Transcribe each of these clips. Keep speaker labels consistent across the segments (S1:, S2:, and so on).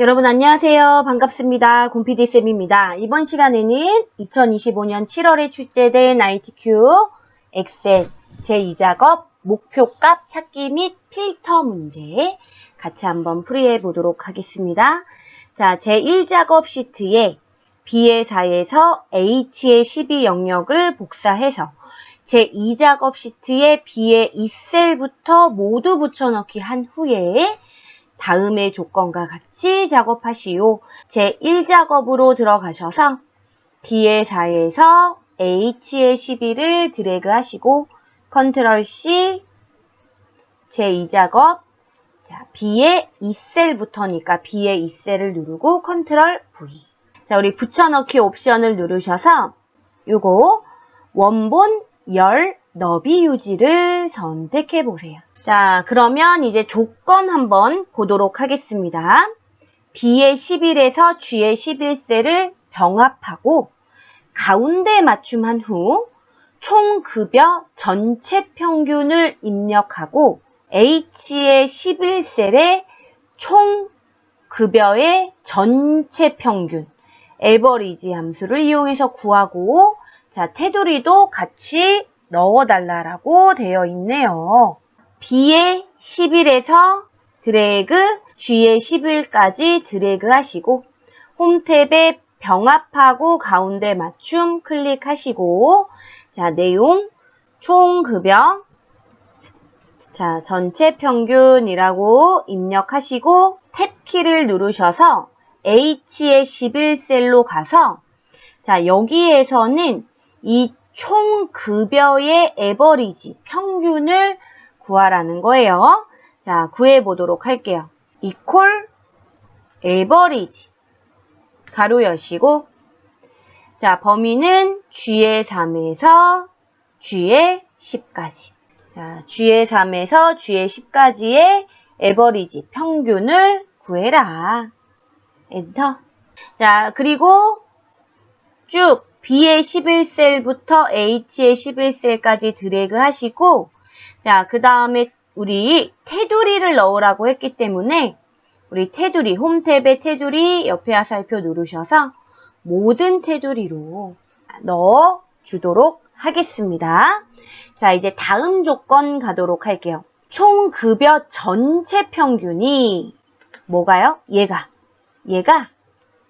S1: 여러분 안녕하세요. 반갑습니다. 곰피디쌤입니다. 이번 시간에는 2025년 7월에 출제된 ITQ 엑셀 제2작업 목표값 찾기 및 필터 문제 같이 한번 풀이해 보도록 하겠습니다. 자, 제1작업 시트에 B의 4에서 H의 12 영역을 복사해서 제2작업 시트에 B의 2셀부터 모두 붙여넣기 한 후에 다음의 조건과 같이 작업하시오. 제1작업으로 들어가셔서 B의 4에서 H의 12를 드래그 하시고 컨트롤 C 제2작업 자, B의 2셀부터니까 B의 2셀을 누르고 컨트롤 V 자, 우리 붙여넣기 옵션을 누르셔서 요거 원본 열 너비 유지를 선택해 보세요. 자, 그러면 이제 조건 한번 보도록 하겠습니다. B의 11에서 G의 11셀을 병합하고 가운데 맞춤한 후 총 급여 전체 평균을 입력하고 H의 11셀에 총 급여의 전체 평균 에버리지 함수를 이용해서 구하고 자, 테두리도 같이 넣어달라고 되어 있네요. B의 11에서 드래그, G의 11까지 드래그 하시고 홈탭에 병합하고 가운데 맞춤 클릭하시고 자, 내용 총 급여 자, 전체 평균이라고 입력하시고 탭키를 누르셔서 H의 11셀로 가서 자, 여기에서는 이 총 급여의 에버리지 평균을 구하라는 거예요. 자, 구해 보도록 할게요. 이퀄 에버리지 가로 여시고 자, 범위는 G의 3에서 G의 10까지. 자, G의 3에서 G의 10까지의 에버리지 평균을 구해라. 엔터. 자, 그리고 쭉 B의 11셀부터 H의 11셀까지 드래그 하시고 자, 그 다음에 우리 테두리를 넣으라고 했기 때문에 우리 테두리, 홈탭의 테두리 옆에 화살표 누르셔서 모든 테두리로 넣어 주도록 하겠습니다. 자, 이제 다음 조건 가도록 할게요. 총 급여 전체 평균이 뭐가요? 얘가. 얘가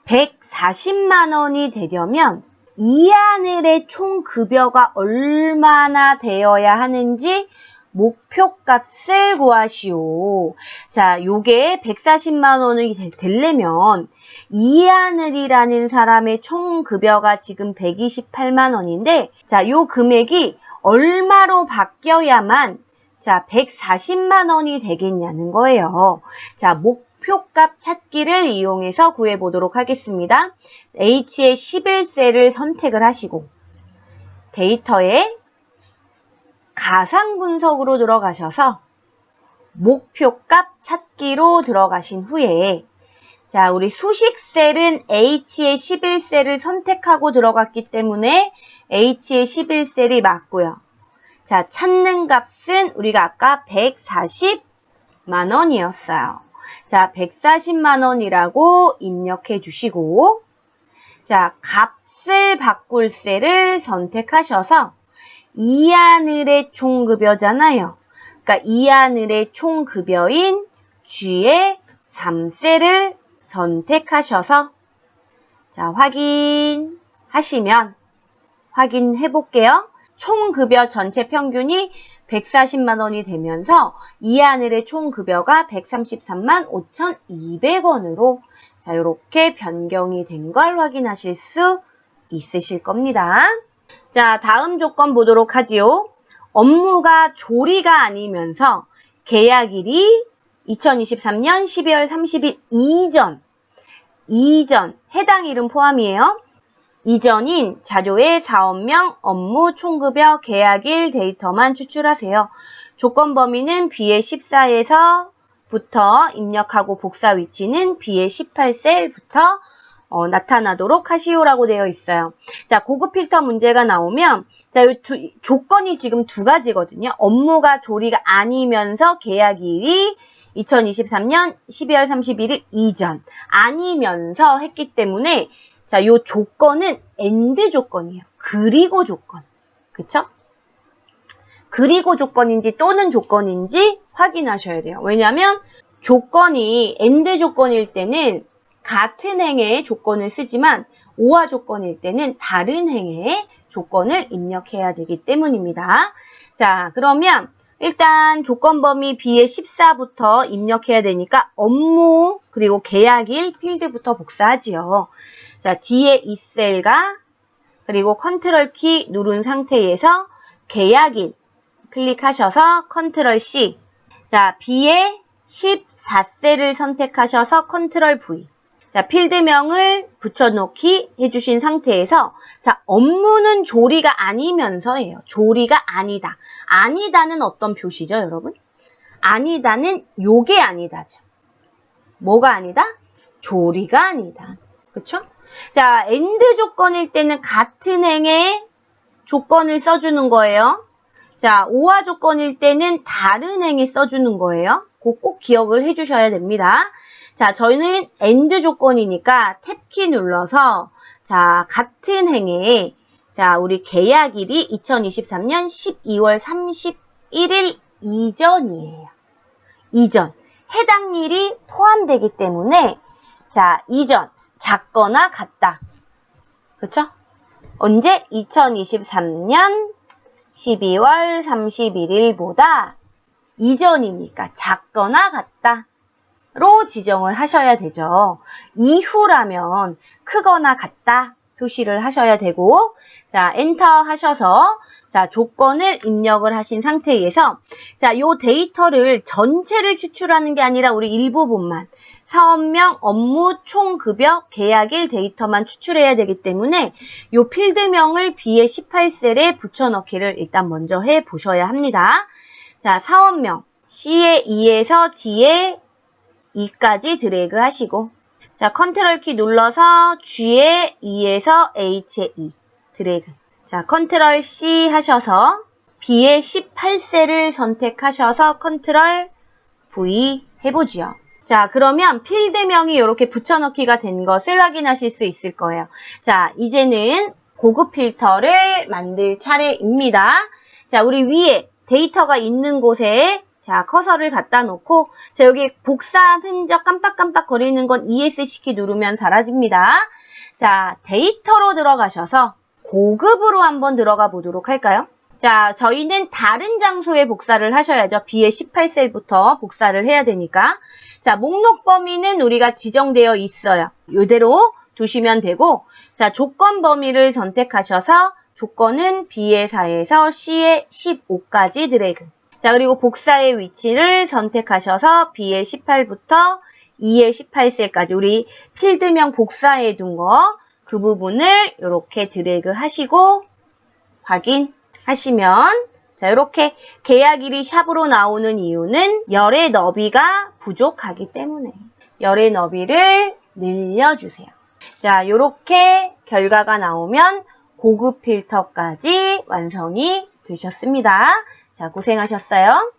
S1: 140만 원이 되려면 이 하늘의 총 급여가 얼마나 되어야 하는지 목표값을 구하시오. 자, 요게 140만 원이 되려면 이하늘이라는 사람의 총 급여가 지금 128만 원인데 자, 요 금액이 얼마로 바뀌어야만 자, 140만 원이 되겠냐는 거예요. 자, 목표값 찾기를 이용해서 구해 보도록 하겠습니다. H의 11셀을 선택을 하시고 데이터에 가상 분석으로 들어가셔서 목표값 찾기로 들어가신 후에 자, 우리 수식 셀은 H의 11셀을 선택하고 들어갔기 때문에 H의 11셀이 맞고요. 자, 찾는 값은 우리가 아까 140만 원이었어요. 자, 140만 원이라고 입력해 주시고 자, 값을 바꿀 셀을 선택하셔서 이 하늘의 총급여잖아요. 그러니까 이 하늘의 총급여인 G의 3셀을 선택하셔서 자 확인하시면 확인해 볼게요. 총급여 전체 평균이 140만 원이 되면서 이하늘의 총급여가 133만 5,200원으로 자 이렇게 변경이 된 걸 확인하실 수 있으실 겁니다. 자, 다음 조건 보도록 하지요. 업무가 조리가 아니면서 계약일이 2023년 12월 30일 이전, 이전, 해당 일은 포함이에요. 이전인 자료의 사업명, 업무, 총급여, 계약일 데이터만 추출하세요. 조건 범위는 B의 14에서 부터 입력하고 복사 위치는 B의 18셀부터 어, 나타나도록 하시오라고 되어 있어요. 자, 고급 필터 문제가 나오면 자, 요 두, 조건이 지금 두 가지거든요. 업무가 조리가 아니면서 계약일이 2023년 12월 31일 이전 아니면서 했기 때문에 자, 요 조건은 and 조건이에요. 그리고 조건. 그쵸? 그리고 조건인지 또는 조건인지 확인하셔야 돼요. 왜냐하면 조건이 and 조건일 때는 같은 행의 조건을 쓰지만 오화 조건일 때는 다른 행의 조건을 입력해야 되기 때문입니다. 자, 그러면 일단 조건 범위 B의 14부터 입력해야 되니까 업무 그리고 계약일 필드부터 복사하지요. 자, 뒤에 이 셀과 그리고 컨트롤 키 누른 상태에서 계약일 클릭하셔서 컨트롤 C 자, B의 14셀을 선택하셔서 컨트롤 V 자, 필드명을 붙여놓기 해주신 상태에서 자, 업무는 조리가 아니면서예요. 조리가 아니다. 아니다는 어떤 표시죠, 여러분? 아니다는 요게 아니다죠. 뭐가 아니다? 조리가 아니다. 그쵸? 자, 엔드 조건일 때는 같은 행의 조건을 써주는 거예요. 자, 오화 조건일 때는 다른 행에 써주는 거예요. 그거 꼭 기억을 해주셔야 됩니다. 자, 저희는 엔드 조건이니까 탭키 눌러서 자, 같은 행에 자, 우리 계약일이 2023년 12월 31일 이전이에요. 이전. 해당 일이 포함되기 때문에 자, 이전. 작거나 같다. 그쵸? 언제? 2023년 12월 31일보다 이전이니까 작거나 같다. 로 지정을 하셔야 되죠. 이후라면 크거나 같다 표시를 하셔야 되고 자 엔터 하셔서 자 조건을 입력을 하신 상태에서 자요 데이터를 전체를 추출하는 게 아니라 우리 일부분만 사업명, 업무, 총급여, 계약일 데이터만 추출해야 되기 때문에 요 필드명을 B의 18셀에 붙여넣기를 일단 먼저 해 보셔야 합니다. 자 사업명 C의 2에서 D의 2까지 드래그 하시고 자 컨트롤 키 눌러서 G의 2에서 H의 2 드래그 자 컨트롤 C 하셔서 B의 18셀을 선택하셔서 컨트롤 V 해보지요. 자 그러면 필드명이 이렇게 붙여넣기가 된 것을 확인하실 수 있을 거예요. 자 이제는 고급 필터를 만들 차례입니다. 자 우리 위에 데이터가 있는 곳에 자, 커서를 갖다 놓고, 자, 여기 복사 흔적 깜빡깜빡 거리는 건 ESC키 누르면 사라집니다. 자, 데이터로 들어가셔서 고급으로 한번 들어가 보도록 할까요? 자, 저희는 다른 장소에 복사를 하셔야죠. B의 18셀부터 복사를 해야 되니까. 자, 목록 범위는 우리가 지정되어 있어요. 이대로 두시면 되고, 자, 조건 범위를 선택하셔서 조건은 B의 4에서 C의 15까지 드래그. 자, 그리고 복사의 위치를 선택하셔서 B의 18부터 E의 18셀까지 우리 필드명 복사해 둔 거 그 부분을 이렇게 드래그 하시고 확인하시면 자, 이렇게 계약일이 샵으로 나오는 이유는 열의 너비가 부족하기 때문에 열의 너비를 늘려주세요. 자, 이렇게 결과가 나오면 고급 필터까지 완성이 되셨습니다. 자, 고생하셨어요.